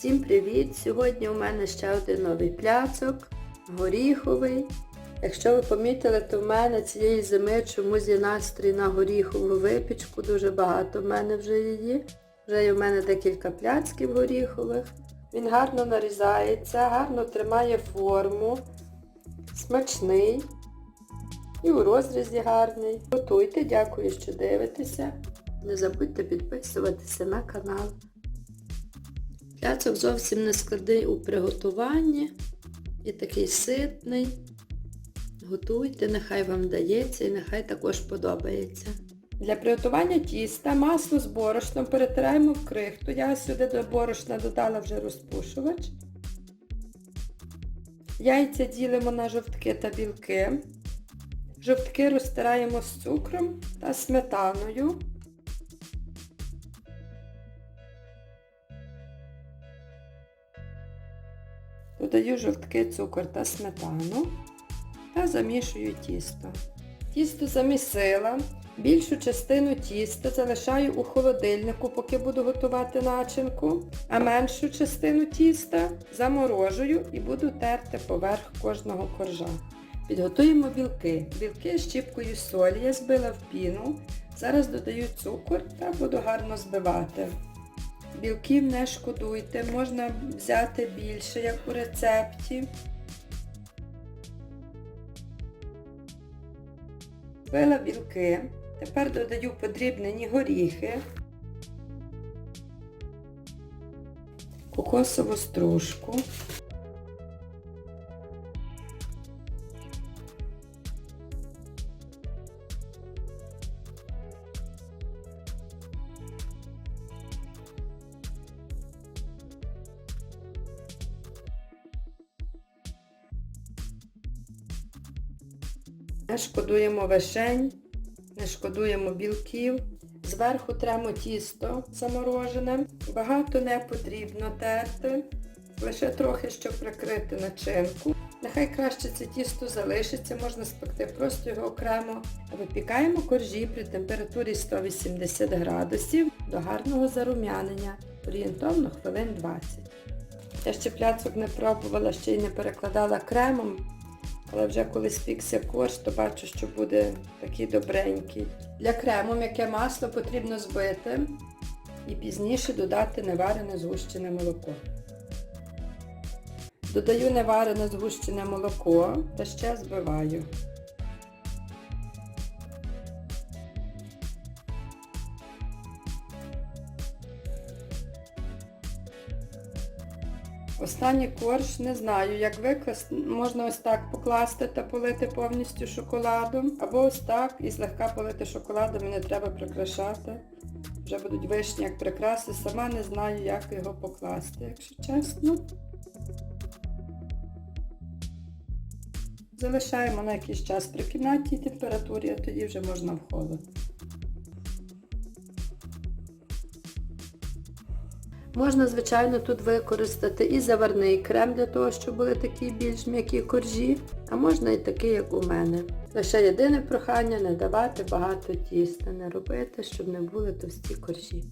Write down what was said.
Всім привіт! Сьогодні у мене ще один новий пляцок, горіховий. Якщо ви помітили, то в мене цієї зими чомусь є настрій на горіхову випічку. Дуже багато в мене вже її. Вже є в мене декілька пляцків горіхових. Він гарно нарізається, гарно тримає форму, смачний і у розрізі гарний. Готуйте, дякую, що дивитеся. Не забудьте підписуватися на канал. Пляцок зовсім не складний у приготуванні і такий ситний. Готуйте, нехай вам вдається і нехай також подобається. Для приготування тіста масло з борошном перетираємо в крихту. Я сюди до борошна додала вже розпушувач. Яйця ділимо на жовтки та білки. Жовтки розтираємо з цукром та сметаною. Додаю жовтки, цукор та сметану та замішую тісто. Тісто замісила. Більшу частину тіста залишаю у холодильнику, поки буду готувати начинку, а меншу частину тіста заморожую і буду терти поверх кожного коржа. Підготуємо білки. Білки з щіпкою солі я збила в піну. Зараз додаю цукор та буду гарно збивати. Білків не шкодуйте, можна взяти більше, як у рецепті. Вбила білки. Тепер додаю подрібнені горіхи, кокосову стружку, Не шкодуємо вишень, не шкодуємо білків. Зверху тремо тісто заморожене. Багато не потрібно терти. Лише трохи, щоб прикрити начинку. Нехай краще це тісто залишиться, можна спекти просто його окремо. Випікаємо коржі при температурі 180 градусів до гарного зарум'янення. Орієнтовно хвилин 20. Я ще пляцок не пробувала, ще й не перекладала кремом. Але вже коли спікся корж, то бачу, що буде такий добренький. Для крему м'яке масло потрібно збити і пізніше додати неварене згущене молоко. Додаю неварене згущене молоко та ще збиваю. Останній корж не знаю, як викласти. Можна ось так покласти та полити повністю шоколадом. Або ось так і злегка полити шоколадом і не треба прикрашати. Вже будуть вишні як прикраси. Сама не знаю, як його покласти, якщо чесно. Залишаємо на якийсь час при кімнатній температурі, а тоді вже можна в Можна, звичайно, тут використати і заварний крем для того, щоб були такі більш м'які коржі, а можна і такий, як у мене. Лише єдине прохання не давати багато тіста, не робити, щоб не були товсті коржі.